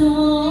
soul.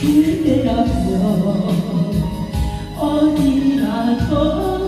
힘들어서 어디라도